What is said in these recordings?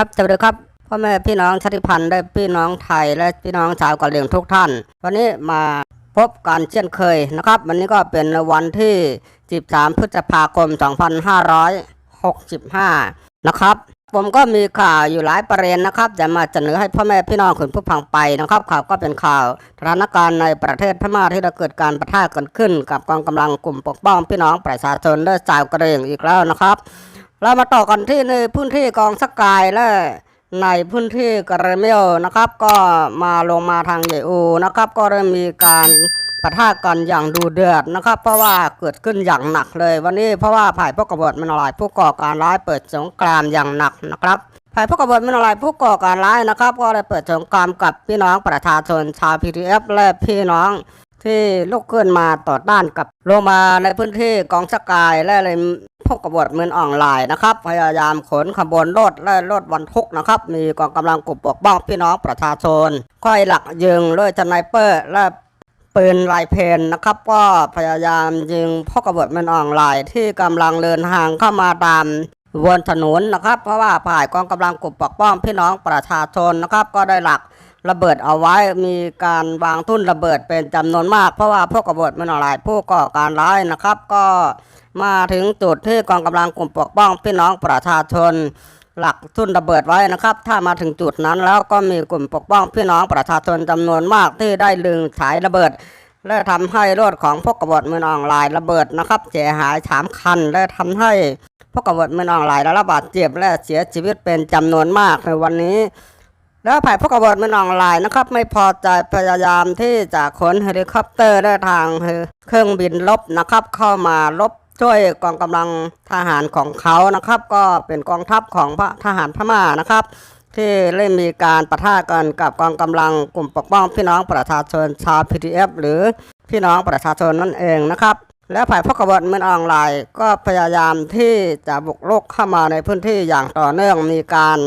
ครับสวัสดีครับพ่อแม่พี่น้องชาติพันธุ์และพี่น้องไทยและพี่น้องชาวกะเหรี่ยงทุกท่าน วันนี้มาพบกันเช่นเคยนะครับ วันนี้ก็เป็นวันที่ 13 พฤษภาคม 2565 นะครับ ผมก็มีข่าวอยู่หลายประเด็นนะครับจะมาเสนอให้พ่อแม่พี่น้องคุณผู้ฟังไปนะครับ ข่าวก็เป็นข่าวสถานการณ์ในประเทศพม่าที่ได้เกิดการประทะกันขึ้น กับกองกำลังกลุ่มปกป้องพี่น้องประชาชนและชาวกะเหรี่ยงอีกแล้วนะครับ เรามาต่อกันที่ในพื้นที่กองสกายและในพื้นที่กระเมลนะครับ ก็มาลงมาทางเยอูนะครับ ก็เริ่มมีการปะทะกันอย่างดูเดือดนะครับ เพราะว่าเกิดขึ้นอย่างหนักเลย วันนี้เพราะว่าฝ่ายพวกกบฏมันลายผู้ก่อการร้ายเปิดสงครามอย่างหนักนะครับฝ่ายพวกกบฏมันลายผู้ก่อการร้ายนะครับ ก็ได้เปิดสงครามกับพี่น้องประชาชนชาว PTF และพี่น้อง ที่ลุกขึ้นมาต่อต้านกับลงมาในพื้นที่กองสกายและเลยพวกกบฏมือออนไลน์นะครับ พยายามขนขบวนรถและรถบรรทุกนะครับ มีกองกำลังกลุ่มปกป้องพี่น้องประชาชนค่อยหลักยิงด้วยสไนเปอร์และปืนลายเพนนะครับ ก็พยายามยิงพวกกบฏมือออนไลน์ที่กำลังเดินทางเข้ามาตามบนถนนนะครับ เพราะว่าฝ่ายกองกำลังกลุ่มปกป้องพี่น้องประชาชนนะครับ ก็ได้หลัก ระเบิดเอาไว้มีการวางทุ่นระเบิดเป็นจำนวนมาก เพราะว่าพวกกบฏมันอะไรผู้ก่อการร้ายนะครับ ก็มาถึงจุดที่กองกำลังกลุ่มปกป้องพี่น้องประชาชน หลักทุ่นระเบิดไว้นะครับ ถ้ามาถึงจุดนั้นแล้วก็มีกลุ่มปกป้องพี่น้องประชาชนจำนวนมากที่ได้ลึงฉายระเบิดและทำให้รถของพวกกบฏมือออนไลน์ระเบิดนะครับ เสียหายสามคัน และทำให้พวกกบฏมือออนไลน์ได้รับบาดเจ็บและเสียชีวิตเป็นจำนวนมากในวันนี้ แล้วฝ่ายพวกกบฏมันออนไลน์นะครับ ไม่พอใจพยายามที่จะขนเฮลิคอปเตอร์ได้ทางเครื่องบินลบนะครับ เข้ามาลบช่วยกองกำลังทหารของเขานะครับ ก็เป็นกองทัพของพระทหารพม่านะครับ ที่เริ่มมีการปะทะกันกับกองกำลังกลุ่มปกป้องพี่น้องประชาชนชาว PTF หรือพี่น้องประชาชนนั่นเองนะครับและฝ่ายพวกกบฏมันออนไลน์ก็พยายามที่จะบุกรุกเข้ามาในพื้นที่อย่างต่อเนื่องมีการ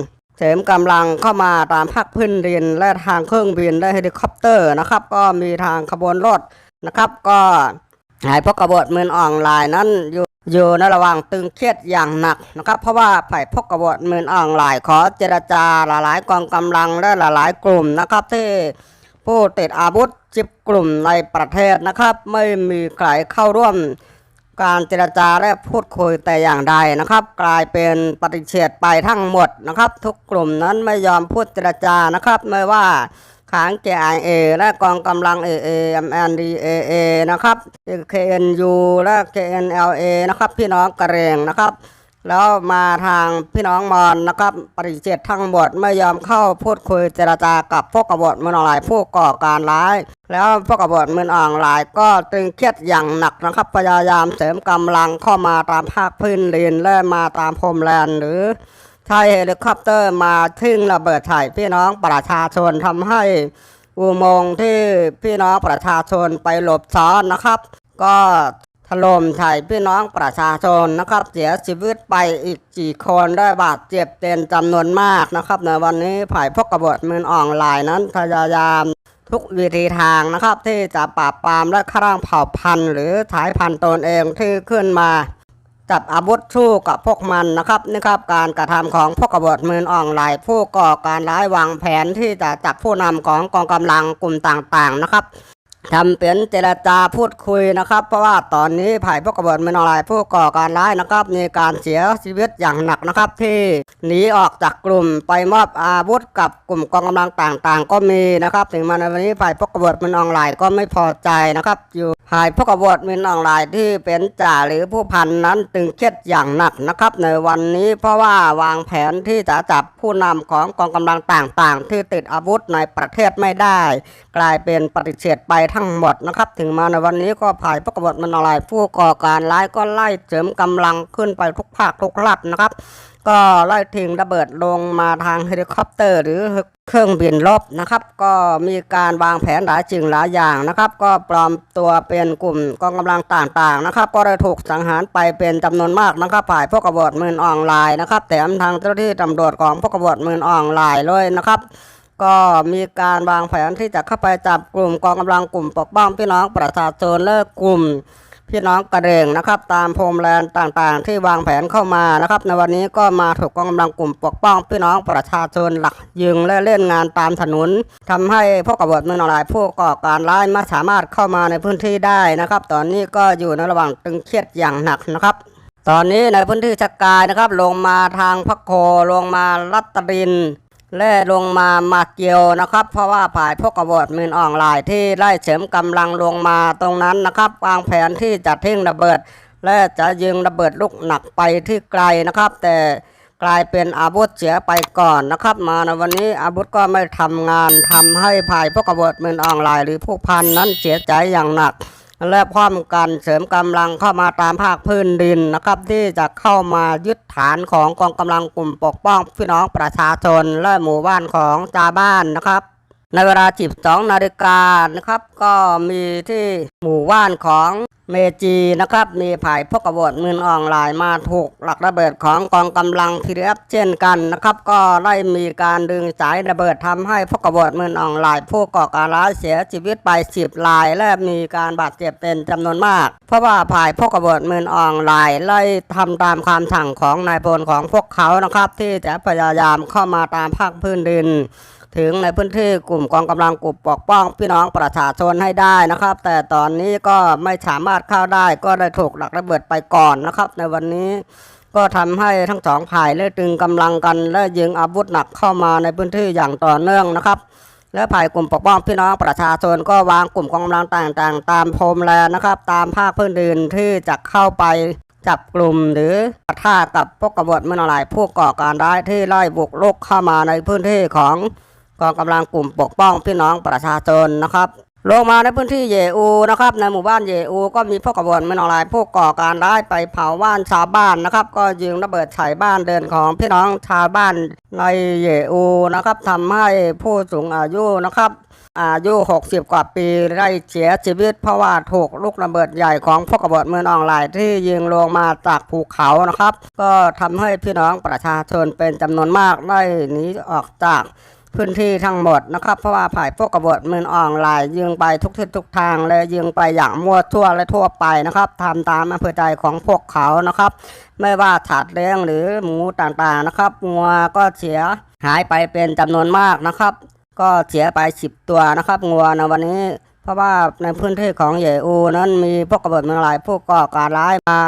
เสริมกำลังเข้ามาตามภาคพื้นดินและทางเครื่องบินและเฮลิคอปเตอร์นะครับ ก็มีทางขบวนรถนะครับ ก็หายพวกกบฏมือออนไลน์นั้นอยู่อยู่ในระหว่างตึงเครียดอย่างหนักนะครับ เพราะว่าฝ่ายพวกกบฏมือออนไลน์ขอเจรจาหลายๆกองกำลังและหลายๆกลุ่มนะครับที่ผู้ติดอาวุธจิบกลุ่มในประเทศนะครับ ไม่มีใครเข้าร่วม การเจรจาและพูดคุยแต่อย่างใดนะครับ กลายเป็นปฏิเสธไปทั้งหมดนะครับ ทุกกลุ่มนั้นไม่ยอมพูดเจรจานะครับ ไม่ว่าขาง JIA และกองกำลัง AA MNDAA นะครับ KNU และ KNLA นะครับ พี่น้องกระเรงนะครับ แล้วมาทางพี่น้องมอญนะครับปฏิเสธทั้งหมดไม่ยอมเข้าพูดคุยเจรจากับพวกกบฏมือออนไลน์ผู้ก่อการร้าย แล้วพวกกบฏมือออนไลน์ก็ตึงเครียดอย่างหนักนะครับพยายามเสริมกำลังเข้ามาตามภาคพื้นดินและมาตามพรมแลนหรือใช้เฮลิคอปเตอร์มาทิ้งระเบิดใส่พี่น้องประชาชนทำให้อุโมงค์ที่พี่น้องประชาชนไปหลบซ่อนนะครับ ก็ ถล่มใส่พี่น้องประชาชนนะครับเสียชีวิตไปอีกกี่คนได้บาดเจ็บเป็นจำนวนมากนะครับ ในวันนี้ฝ่ายพวกกบฏมืออ่อนไลน์นั้นพยายามทุกวิธีทางนะครับ ที่จะปราบปรามและฆ่าเผ่าพันธุ์ หรือสายพันธุ์ตนเองที่ขึ้นมาจับอาวุธสู้กับพวกมันนะครับนี่ครับการกระทำของพวกกบฏมืออ่อนไลน์ผู้ก่อการร้ายวางแผนที่จะจับผู้นำของกองกำลังกลุ่มต่างๆนะครับ ทำเป็นเจรจาพูดคุยนะครับ เพราะว่าตอนนี้ฝ่ายพวกกบฏมือออนไลน์ผู้ก่อการร้ายนะครับ มีการเสียชีวิตอย่างหนักนะครับ ที่หนีออกจากกลุ่มไปมอบอาวุธกับกลุ่มกองกำลังต่างๆ ก็มีนะครับ ถึงมาในวันนี้ฝ่ายพวกกบฏมือออนไลน์ก็ไม่พอใจนะครับ อยู่ฝ่ายพวกกบฏมือออนไลน์ที่เป็นจ่าหรือผู้พันนั้นตึงเครียดอย่างหนักนะครับ ในวันนี้เพราะว่าวางแผนที่จะจับผู้นำของกองกำลังต่างๆ ที่ติดอาวุธในประเทศไม่ได้ กลายเป็นปฏิเสธไปทั้งหมดนะครับ ถึงมาในวันนี้ก็ผ่ายพวกกบฏมันอะไรผู้ก่อการร้ายก็ไล่เสริมกำลังขึ้นไปทุกภาคทุกรัฐนะครับ ก็ไล่ทิ้งระเบิดลงมาทางเฮลิคอปเตอร์ หรือเครื่องบินรบนะครับ ก็มีการวางแผนหลายสิ่งหลายอย่างนะครับ ก็ปลอมตัวเป็นกลุ่มกองกำลังต่างๆนะครับ ก็ได้ถูกสังหารไปเป็นจำนวนมากนะครับฝ่ายพวกกบฏมือออนไลน์นะครับแถมทางเจ้าหน้าที่ตำรวจของพวกกบฏมือออนไลน์เลยนะครับ ก็มีการวางแผนที่จะเข้าไปจับกลุ่มกองกำลังกลุ่มปกป้องพี่น้องประชาชนและกลุ่มพี่น้องกระเหรงนะครับ ตามพรมแลนต่างๆ ที่วางแผนเข้ามานะครับ ในวันนี้ก็มาถูกกองกำลังกลุ่มปกป้องพี่น้องประชาชนหลักยิงและเล่นงานตามถนนทำให้พวกกบฏเมืองนองรายผู้ก่อการร้ายไม่สามารถเข้ามาในพื้นที่ได้นะครับ ตอนนี้ก็อยู่ในระหว่างตึงเครียดอย่างหนักนะครับตอนนี้ในพื้นที่ชักกายนะครับ ลงมาทางพักโคลงมารัตตริน และลงมามาเกียวนะครับ เพราะว่าฝ่ายพวกกบฏมืนอ่อนไลน์ที่ไล่เสริมกำลังลงมาตรงนั้นนะครับวางแผนที่จะทิ้งระเบิด และจะยิงระเบิดลูกหนักไปที่ไกลนะครับ แต่กลายเป็นอาวุธเสียไปก่อนนะครับ มาในวันนี้อาวุธก็ไม่ทำงานทำให้ฝ่ายพวกกบฏมืนอ่อนไลน์หรือผู้พันนั้นเสียใจอย่างหนัก และพร้อมกันเสริมกำลังเข้ามาตามภาคพื้นดินนะครับ ที่จะเข้ามายึดฐานของกองกำลังกลุ่มปกป้องพี่น้องประชาชนและหมู่บ้านของชาวบ้านนะครับ ในเวลา 12 นาฬิกานะครับ ก็มีที่หมู่บ้านของเมจีนะครับ มีผ่ายพกกบฏมืนออนไลน์มาถูกหลักระเบิดของกองกำลังพีเอฟเช่นกันนะครับ ก็ได้มีการดึงสายระเบิดทำให้พกกบฏมืนออนไลน์ผู้ก่อการร้ายเสียชีวิตไปสิบราย และมีการบาดเจ็บเป็นจำนวนมาก เพราะว่าผ่ายพกกบฏมืนออนไลน์ไล่ทำตามคำสั่งของนายพลของพวกเขานะครับ ที่จะพยายามเข้ามาตามภาคพื้นดิน ถึงในพื้นที่กลุ่มกองกำลังกลุ่มปกป้องพี่น้องประชาชนให้ได้นะครับ แต่ตอนนี้ก็ไม่สามารถเข้าได้ก็ได้ถูกหลักระเบิดไปก่อนนะครับ ในวันนี้ก็ทำให้ทั้งสองฝ่ายได้ตึงกำลังกันและยิงอาวุธหนักเข้ามาในพื้นที่อย่างต่อเนื่องนะครับ และฝ่ายกลุ่มปกป้องพี่น้องประชาชนก็วางกลุ่มกองกำลังต่างๆ ตามพรมแลนนะครับ ตามภาคพื้นดินที่จะเข้าไปจับกลุ่มหรือปะทะกับพวกกบฏเมื่อไหร่ผู้ก่อการร้ายที่ไล่บุกรุกเข้ามาในพื้นที่ของ กองกำลังกลุ่มปกป้องพี่น้องประชาชนนะครับลงมาในพื้นที่เยอูนะครับในหมู่บ้านเยอู ก็มีพวกกบฏไม่นอะไรพวกก่อการร้ายไปเผาบ้านชาวบ้านนะครับ ก็ยิงระเบิดใส่บ้านเดินของพี่น้องชาวบ้านในเยอูนะครับทำให้ผู้สูงอายุนะครับอายุ 60 กว่าปีได้เสียชีวิต เพราะว่าถูกลูกระเบิดใหญ่ของพวกกบฏเมืองออนไลน์ที่ยิงลงมาจากภูเขานะครับ ก็ทำให้พี่น้องประชาชนเป็นจำนวนมากได้หนีออกจาก พื้นที่ทั้งหมดนะครับ เพราะว่าฝ่ายพวกกบฏมืองออนไลน์ยิงไปทุกทิศทุกทางและยิงไปอย่างมั่วทั่วและทั่วไปนะครับทำตามอำเภอใจของพวกเขานะครับ ไม่ว่าถาดเลี้ยงหรือหมูต่างๆนะครับงัวก็เสียหายไปเป็นจำนวนมากนะครับ ก็เสียไปสิบตัวนะครับงัวในวันนี้เพราะว่าในพื้นที่ของเยอูนั้นมีพวกกบฏมือหลายผู้ก่อการร้ายมา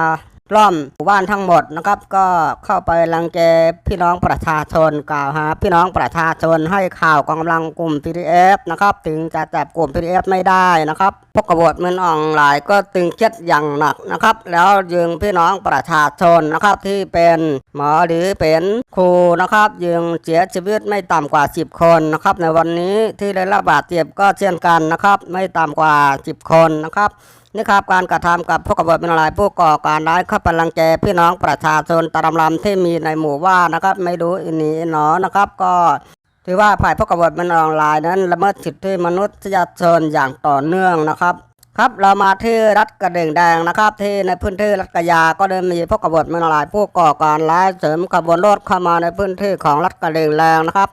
ล้อมหมู่บ้านทั้งหมดนะครับ ก็เข้าไปรังแกพี่น้องประชาชนกล่าวหาพี่น้องประชาชนให้ข่าวกองกำลังกลุ่ม PDF นะครับถึงจะจับกลุ่ม PDF ไม่ได้นะครับพวกกบฏมืองออนไลน์ก็ตึงเครียดอย่างหนักนะครับ แล้วยิงพี่น้องประชาชนนะครับที่เป็นหมอหรือเป็นครูนะครับยิงเสียชีวิตไม่ต่ำกว่า 10 คนนะครับในวันนี้ที่ได้รับบาดเจ็บก็เช่นกันนะครับ ไม่ต่ำกว่า 10 คนนะครับ นี่ครับการกระทำกับพวกกบฏเป็นอะไรผู้ก่อการร้ายเข้าไปรังแกพี่น้องประชาชนตามลำที่มีในหมู่ว่านะครับไม่รู้อินีหนอนะครับก็ถือว่าฝ่ายพวกกบฏเป็นออนไลน์นั้นละเมิดสิทธิมนุษยชนอย่างต่อเนื่องนะครับครับเรามาที่รัฐกระเด่งแดงนะครับ ที่ในพื้นที่รัฐกระยาก็ได้มีพวกกบฏเป็นอะไรผู้ก่อการร้ายเสริมขบวนรถเข้ามาในพื้นที่ของรัฐกระเด่งแดงนะครับ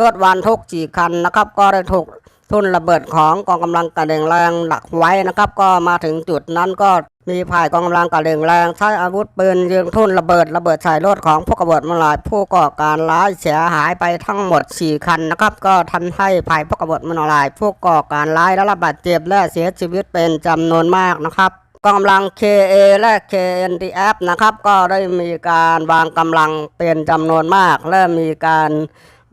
รถวันทุกสี่คันนะครับ ก็ได้ถูก ทุ่นระเบิดของกองกำลังกระเด่งแรงหลักไว้นะครับ ก็มาถึงจุดนั้นก็มีฝ่ายกองกำลังกระเด่งแรงใช้อาวุธปืนยิงทุ่นระเบิดระเบิดใส่รถของพวกกบฏมาหลายผู้ก่อการร้ายเสียหายไปทั้งหมด 4 คันนะครับ ก็ทำให้ฝ่ายพวกกบฏมาหลายผู้ก่อการร้ายและรับบาดเจ็บและเสียชีวิตเป็นจำนวนมากนะครับกองกำลัง KA และ KNDF นะครับ ก็ได้มีการวางกำลังเป็นจำนวนมาก และมีการ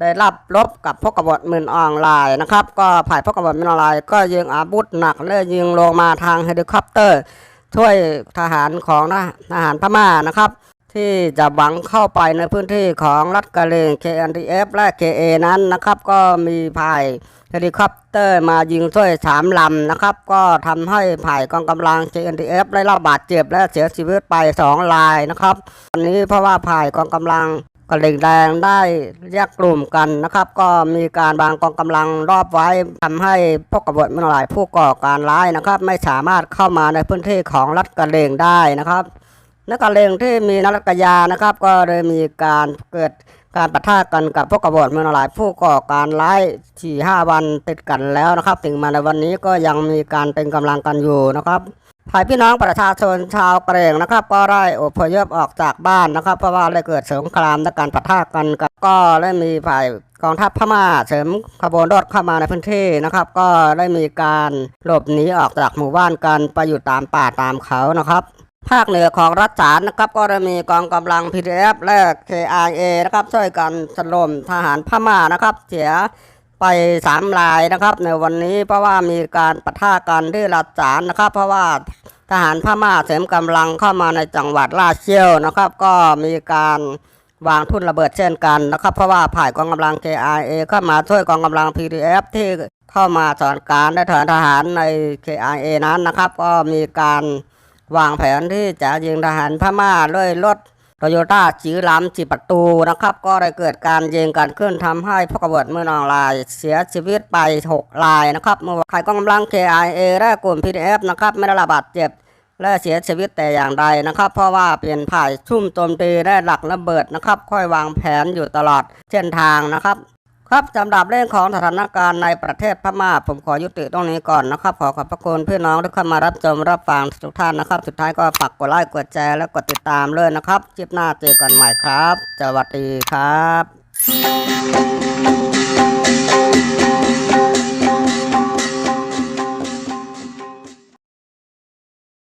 ได้รับรบกับพวกกบฏมืนออนไลน์นะครับก็ฝ่ายพวกกบฏมืนออนไลน์ก็ยิงอาวุธหนักและยิงลงมาทางเฮลิคอปเตอร์ ช่วยทหารของทหารพม่านะครับ ที่จะหวังเข้าไปในพื้นที่ของรัฐกะเหรง KNDF และ KA นั้นนะครับ ก็มีภายเฮลิคอปเตอร์มายิงช่วยสามลำนะครับ ก็ทำให้ฝ่ายกองกำลัง KNDF ได้รับบาดเจ็บและเสียชีวิตไปสองรายนะครับอันนี้เพราะว่าฝ่ายกองกำลัง กระเหล่งแดงได้แยกกลุ่มกันนะครับ ก็มีการบางกองกำลังรอบไว้ทำให้พวกกบฏมันหลายผู้ก่อการร้ายนะครับ ไม่สามารถเข้ามาในพื้นที่ของรัฐกระเหล่งได้นะครับนักกระเล่งที่มีนักกยานะครับ ก็เลยมีการเกิดการปะทะกันกับพวกกบฏเมันหลายผู้ก่อการร้ายสี่ห้าวันติดกันแล้วนะครับ ถึงมาในวันนี้ก็ยังมีการเป็นกำลังกันอยู่นะครับ ภายพี่น้องประชาชนชาวเกรงนะครับ ก็ได้อพยพออกจากบ้านนะครับ เพราะว่าได้เกิดสงครามและการปะทะกันก็ได้มีฝ่ายกองทัพพม่าเสริมขบวนรถเข้ามาในพื้นที่นะครับ ก็ได้มีการหลบหนีออกจากหมู่บ้านกันไปอยู่ตามป่าตามเขานะครับภาคเหนือของรัฐฉานนะครับก็ได้มีกองกำลัง PDF และ KIA นะครับช่วยกันสลมทหารพม่านะครับ เสีย ไปสามรายนะครับในวันนี้เพราะว่ามีการปะทะกันที่รัฐจานนะครับ เพราะว่าทหารพม่าเสริมกำลังเข้ามาในจังหวัดลาดเชียวนะครับ ก็มีการวางทุ่นระเบิดเช่นกันนะครับ เพราะว่าผ่ายกองกำลัง KIA เข้ามาช่วยกองกำลัง PDF ที่เข้ามาสอนการและฐานทหารใน KIA นั้นนะครับ ก็มีการวางแผนที่จะยิงทหารพม่าด้วยรถ โตโยต้าจีรามจีประตูนะครับ ก็ได้เกิดการยิงกันขึ้นทำให้พกบฏเมื่อนองลายเสียชีวิตไป 6 รายนะครับเมื่อใครกองกำลัง KIA และกลุ่ม PDF นะครับไม่ได้รับบาดเจ็บและเสียชีวิตแต่อย่างใดนะครับ เพราะว่าเปลี่ยนผ่ายชุ่มโจมตีและหลักระเบิดนะครับ ค่อยวางแผนอยู่ตลอดเส้นทางนะครับ ครับสำหรับเรื่องของสถานการณ์ในประเทศพม่า ผมขอยุติตรงนี้ก่อนนะครับ ขอขอบพระคุณพี่น้องที่เข้ามารับชมรับฟังทุกท่านนะครับ สุดท้ายก็ฝากกดไลค์กดแชร์และกดติดตามเลยนะครับคลิปหน้าเจอกันใหม่ครับสวัสดีครับ